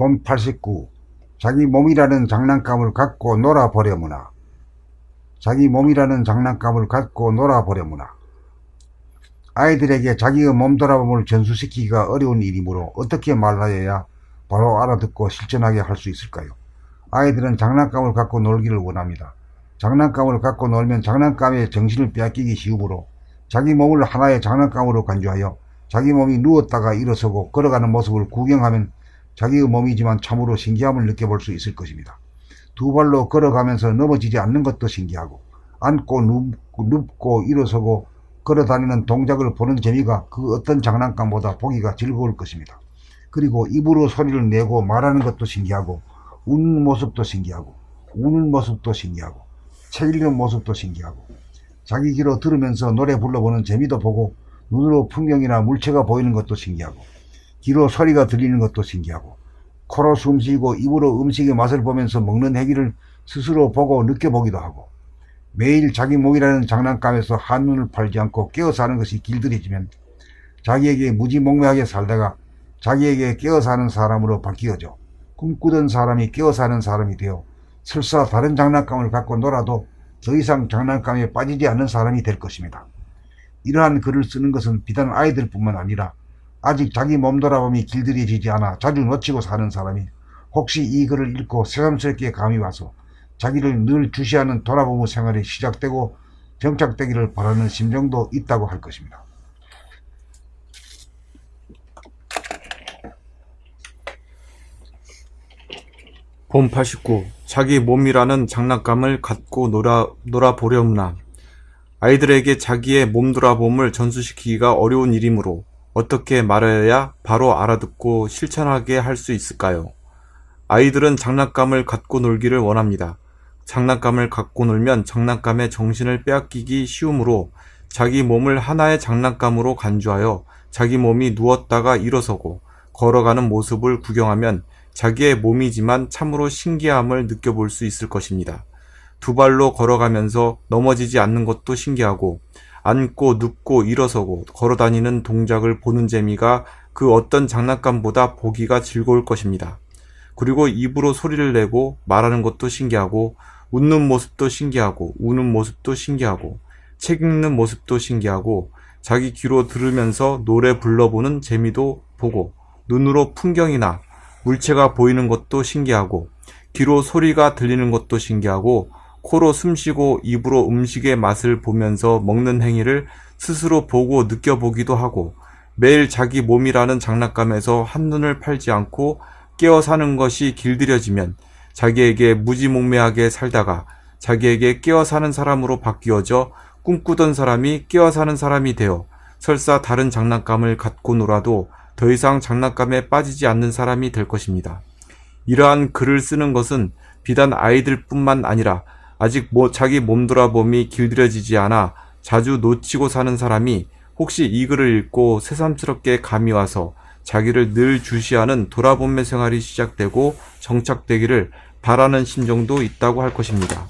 본 89. 자기 몸이라는 장난감을 갖고 놀아버려무나. 자기 몸이라는 장난감을 갖고 놀아버려무나. 아이들에게 자기의 몸 돌아봄을 전수시키기가 어려운 일이므로 어떻게 말하여야 바로 알아듣고 실천하게 할 수 있을까요? 아이들은 장난감을 갖고 놀기를 원합니다. 장난감을 갖고 놀면 장난감의 정신을 빼앗기기 쉬우므로 자기 몸을 하나의 장난감으로 간주하여 자기 몸이 누웠다가 일어서고 걸어가는 모습을 구경하면 자기의 몸이지만 참으로 신기함을 느껴볼 수 있을 것입니다. 두 발로 걸어가면서 넘어지지 않는 것도 신기하고 앉고 눕고, 눕고 일어서고 걸어다니는 동작을 보는 재미가 그 어떤 장난감보다 보기가 즐거울 것입니다. 그리고 입으로 소리를 내고 말하는 것도 신기하고 웃는 모습도 신기하고 우는 모습도 신기하고 책 읽는 모습도 신기하고 자기 귀로 들으면서 노래 불러보는 재미도 보고 눈으로 풍경이나 물체가 보이는 것도 신기하고 귀로 소리가 들리는 것도 신기하고 코로 숨쉬고 입으로 음식의 맛을 보면서 먹는 행위를 스스로 보고 느껴보기도 하고 매일 자기 몸이라는 장난감에서 한눈을 팔지 않고 깨어 사는 것이 길들여지면 자기에게 무지몽매하게 살다가 자기에게 깨어 사는 사람으로 바뀌어져 꿈꾸던 사람이 깨어 사는 사람이 되어 설사 다른 장난감을 갖고 놀아도 더 이상 장난감에 빠지지 않는 사람이 될 것입니다. 이러한 글을 쓰는 것은 비단 아이들뿐만 아니라 아직 자기 몸 돌아봄이 길들여지지 않아 자주 놓치고 사는 사람이 혹시 이 글을 읽고 새삼스럽게 감이 와서 자기를 늘 주시하는 돌아보무 생활이 시작되고 정착되기를 바라는 심정도 있다고 할 것입니다. 봄 89. 자기 몸이라는 장난감을 갖고 놀아, 놀아보려무나. 아이들에게 자기의 몸 돌아봄을 전수시키기가 어려운 일이므로 어떻게 말해야 바로 알아듣고 실천하게 할 수 있을까요? 아이들은 장난감을 갖고 놀기를 원합니다. 장난감을 갖고 놀면 장난감의 정신을 빼앗기기 쉬우므로 자기 몸을 하나의 장난감으로 간주하여 자기 몸이 누웠다가 일어서고 걸어가는 모습을 구경하면 자기의 몸이지만 참으로 신기함을 느껴볼 수 있을 것입니다. 두 발로 걸어가면서 넘어지지 않는 것도 신기하고 앉고 눕고 일어서고 걸어다니는 동작을 보는 재미가 그 어떤 장난감보다 보기가 즐거울 것입니다. 그리고 입으로 소리를 내고 말하는 것도 신기하고 웃는 모습도 신기하고 우는 모습도 신기하고 책 읽는 모습도 신기하고 자기 귀로 들으면서 노래 불러보는 재미도 보고 눈으로 풍경이나 물체가 보이는 것도 신기하고 귀로 소리가 들리는 것도 신기하고 코로 숨쉬고 입으로 음식의 맛을 보면서 먹는 행위를 스스로 보고 느껴보기도 하고 매일 자기 몸이라는 장난감에서 한눈을 팔지 않고 깨어 사는 것이 길들여지면 자기에게 무지몽매하게 살다가 자기에게 깨어 사는 사람으로 바뀌어져 꿈꾸던 사람이 깨어 사는 사람이 되어 설사 다른 장난감을 갖고 놀아도 더 이상 장난감에 빠지지 않는 사람이 될 것입니다. 이러한 글을 쓰는 것은 비단 아이들뿐만 아니라 아직 뭐 자기 몸 돌아봄이 길들여지지 않아 자주 놓치고 사는 사람이 혹시 이 글을 읽고 새삼스럽게 감이 와서 자기를 늘 주시하는 돌아봄의 생활이 시작되고 정착되기를 바라는 심정도 있다고 할 것입니다.